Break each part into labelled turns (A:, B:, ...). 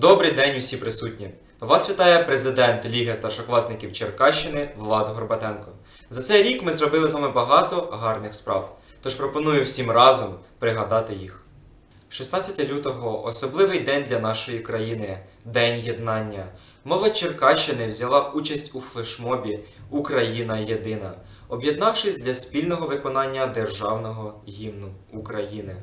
A: Добрий день усі присутні! Вас вітає президент Ліги старшокласників Черкащини Влад Горбатенко. За цей рік ми зробили з вами багато гарних справ, тож пропоную всім разом пригадати їх. 16 лютого особливий день для нашої країни День єднання. Молодь Черкащини взяла участь у флешмобі Україна єдина, об'єднавшись для спільного виконання державного гімну України.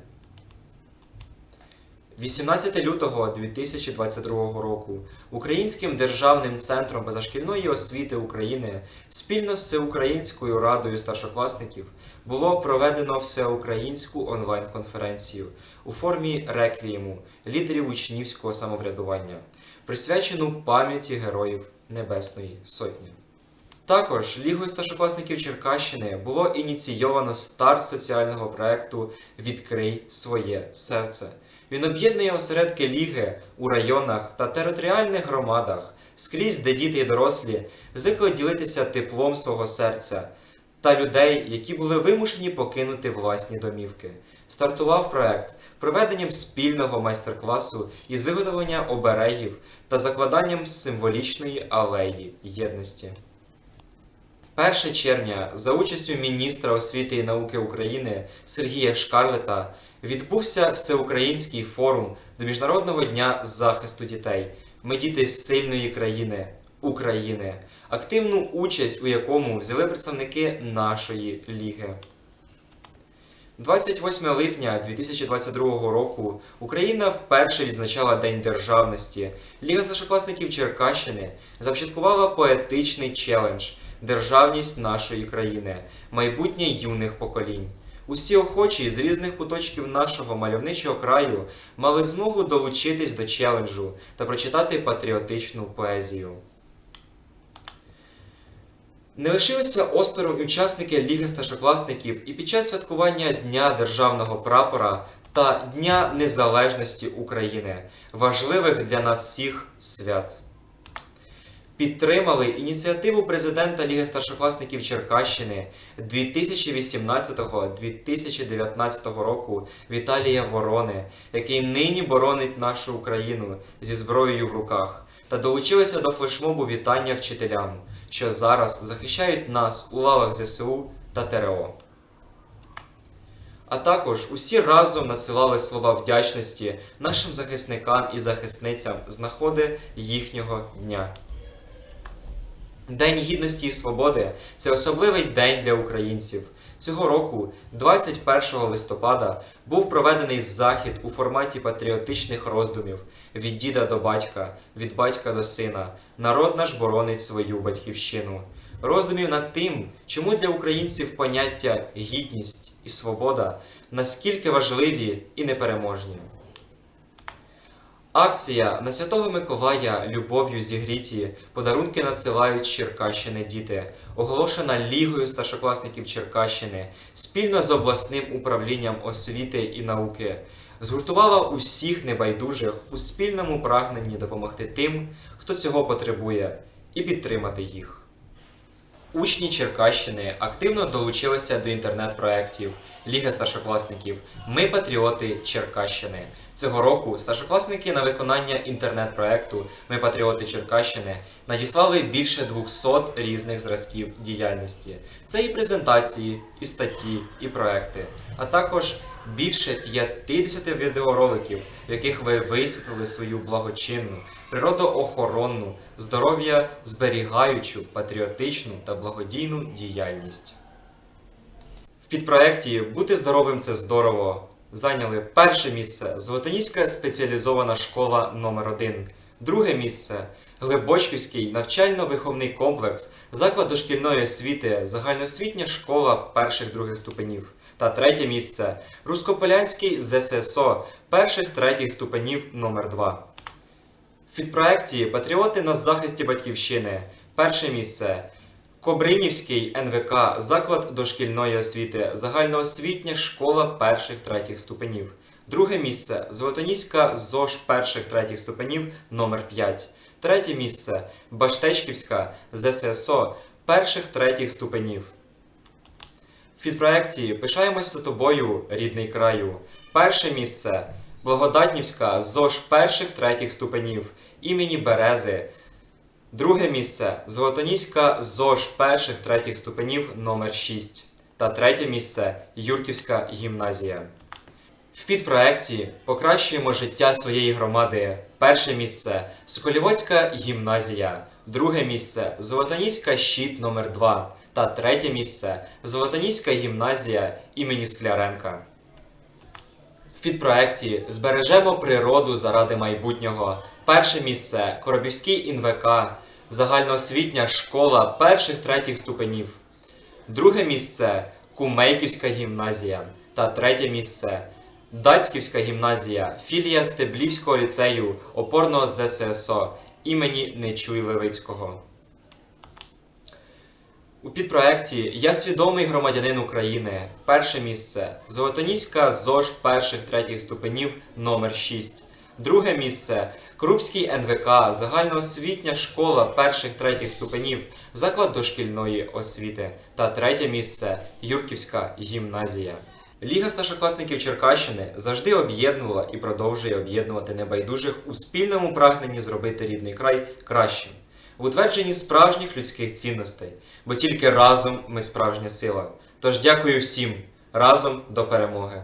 A: 18 лютого 2022 року Українським державним центром позашкільної освіти України спільно з Всеукраїнською радою старшокласників було проведено всеукраїнську онлайн-конференцію у формі реквієму лідерів учнівського самоврядування, присвячену пам'яті героїв Небесної Сотні. Також Лігою старшокласників Черкащини було ініційовано старт соціального проекту Відкрий своє серце. Він об'єднує осередки ліги у районах та територіальних громадах, скрізь, де діти і дорослі звикли ділитися теплом свого серця та людей, які були вимушені покинути власні домівки. Стартував проект проведенням спільного майстер-класу із виготовлення оберегів та закладанням символічної алеї єдності. 1 червня за участю міністра освіти і науки України Сергія Шкарлета відбувся всеукраїнський форум до Міжнародного дня захисту дітей. Ми діти з сильної країни України, активну участь у якому взяли представники нашої ліги. 28 липня 2022 року Україна вперше відзначала День державності. Ліга старшокласників Черкащини започаткувала поетичний челендж Державність нашої країни, майбутнє юних поколінь. Усі охочі з різних куточків нашого мальовничого краю мали змогу долучитись до челенджу та прочитати патріотичну поезію. Не лишилися осторонь учасники Ліги старшокласників і під час святкування Дня Державного прапора та Дня Незалежності України, важливих для нас всіх свят. Підтримали ініціативу президента Ліги старшокласників Черкащини 2018-2019 року Віталія Ворони, який нині боронить нашу Україну зі зброєю в руках, та долучилися до флешмобу вітання вчителям, що зараз захищають нас у лавах ЗСУ та ТРО. А також усі разом надсилали слова вдячності нашим захисникам і захисницям з нагоди їхнього дня. День гідності і свободи це особливий день для українців. Цього року, 21 листопада, був проведений захід у форматі патріотичних роздумів від діда до батька, від батька до сина. Народ наш боронить свою батьківщину. Роздумів над тим, чому для українців поняття гідність і свобода наскільки важливі і непереможні. Акція на Святого Миколая любов'ю зігріті подарунки насилають Черкащини діти, оголошена Лігою старшокласників Черкащини спільно з обласним управлінням освіти і науки, згуртувала усіх небайдужих у спільному прагненні допомогти тим, хто цього потребує, і підтримати їх. Учні Черкащини активно долучилися до інтернет-проєктів Ліга старшокласників Ми патріоти Черкащини. Цього року старшокласники на виконання інтернет-проєкту Ми патріоти Черкащини надіслали більше 200 різних зразків діяльності. Це і презентації, і статті, і проекти, а також більше 50 відеороликів, в яких ви висвітлили свою благочинну, природоохоронну, здоров'я зберігаючу, патріотичну та благодійну діяльність. В підпроекті Бути здоровим це здорово зайняли перше місце Золотоніська спеціалізована школа номер 1 друге місце Глибочківський навчально-виховний комплекс, заклад дошкільної освіти, загальноосвітня школа перших других ступенів. Та третє місце Рускополянський ЗССО перших третіх ступенів номер 2 В підпроекті Патріоти на захисті батьківщини. Перше місце Кобринівський НВК, заклад дошкільної освіти, загальноосвітня школа перших третіх ступенів. Друге місце Золотоніська ЗОЖ перших третіх ступенів номер 5 Третє місце Баштечківська ЗССО перших третіх ступенів. В підпроекті Пишаємось за тобою, рідний краю. Перше місце Благодатнівська ЗОЖ перших третіх ступенів імені Берези. Друге місце Золотоніська ЗОЖ перших третіх ступенів номер 6 та третє місце Юрківська гімназія. В підпроекті Покращуємо життя своєї громади. Перше місце Соколівоцька гімназія, друге місце Золотоніська щит номер 2 та третє місце Золотоніська гімназія імені Скляренка. В підпроекті Збережемо природу заради майбутнього. Перше місце Коробівський ІНВК, загальноосвітня школа перших третіх ступенів. Друге місце Кумейківська гімназія та третє місце Дацьківська гімназія, філія Стеблівського ліцею опорного ЗССО імені Нечуй Левицького. У підпроекті Я свідомий громадянин України. Перше місце Золотоніська ЗОЖ перших третіх ступенів номер 6 Друге місце. Крупський НВК, загальноосвітня школа перших третіх ступенів, заклад дошкільної освіти. Та третє місце. Юрківська гімназія. Ліга старшокласників Черкащини завжди об'єднувала і продовжує об'єднувати небайдужих у спільному прагненні зробити рідний край кращим, в утвердженні справжніх людських цінностей, бо тільки разом ми справжня сила. Тож дякую всім разом до перемоги.